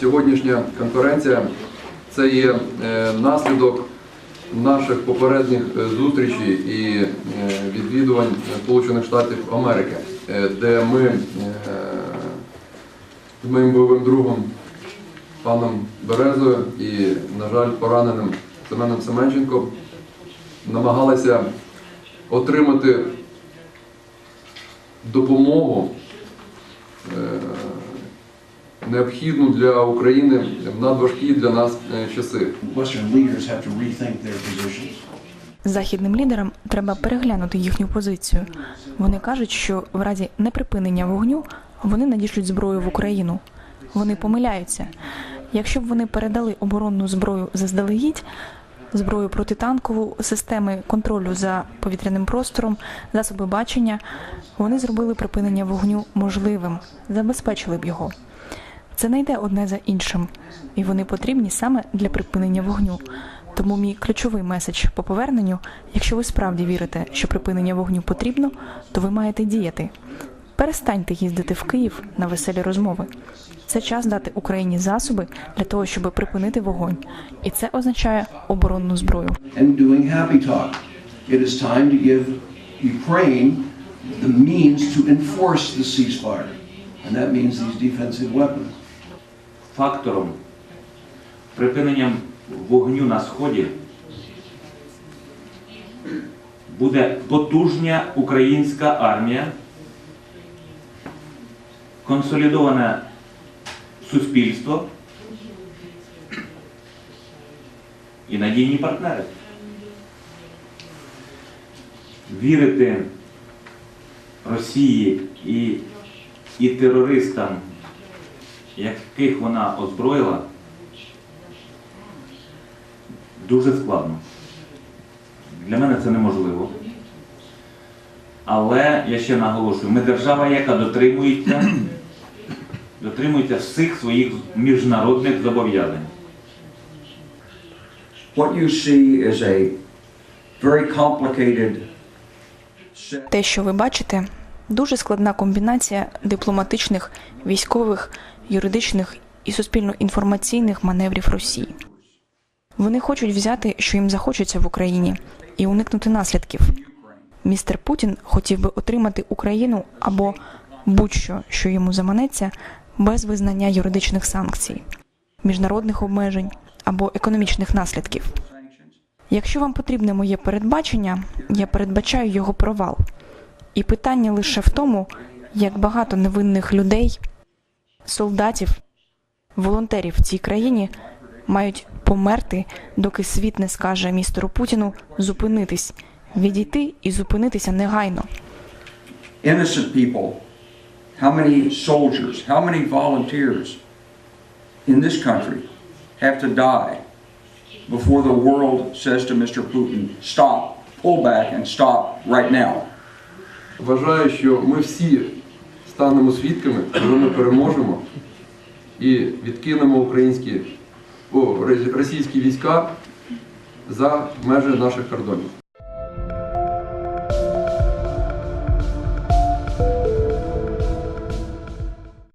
Сьогоднішня конференція це є е, наслідок наших попередніх е, зустрічей і е, відвідувань Сполучених Штатів Америки, де ми з моїм бойовим другом паном Березою і, на жаль, пораненим Семеном Семенченком намагалися отримати допомогу необхідну для України в надважкі для нас е, часи. Західним лідерам треба переглянути їхню позицію. Вони кажуть, що в разі неприпинення вогню вони надішлють зброю в Україну. Вони помиляються. Якщо б вони передали оборонну зброю заздалегідь, зброю протитанкову, системи контролю за повітряним простором, засоби бачення, вони зробили припинення вогню можливим, забезпечили б його. Це не йде одне за іншим, і вони потрібні саме для припинення вогню. Тому мій ключовий меседж по поверненню: якщо ви справді вірите, що припинення вогню потрібно, то ви маєте діяти. Перестаньте їздити в Київ на веселі розмови. Це час дати Україні засоби для того, щоб припинити вогонь, і це означає оборонну зброю. The means to enforce the ceasefire. And that means these defensive weapons. Фактором припиненням вогню на сході буде потужня українська армія, консолідоване суспільство і надійні партнери. Вірити Росії і, і терористам яких вона озброїла, дуже складно. Для мене це неможливо. Але я ще наголошую, ми держава, яка дотримується, дотримується всіх своїх міжнародних зобов'язань. What you see is a very complicated Те, що ви бачите, дуже складна комбінація дипломатичних, військових, юридичних і суспільно-інформаційних маневрів Росії. Вони хочуть взяти, що їм захочеться в Україні, і уникнути наслідків. Містер Путін хотів би отримати Україну або будь-що, що йому заманеться, без визнання юридичних санкцій, міжнародних обмежень або економічних наслідків. Якщо вам потрібне моє передбачення, я передбачаю його провал. І питання лише в тому, як багато невинних людей, солдатів, волонтерів в цій країні мають померти, доки світ не скаже містеру Путіну зупинитись, відійти і зупинитися негайно. innocent people. How many soldiers, how many volunteers in this country have to die before the world says to Mr. Putin, stop, pull back, and stop right now? Вважаю, що ми всі станемо свідками, коли ми переможемо і відкинемо українські о, російські війська за межі наших кордонів.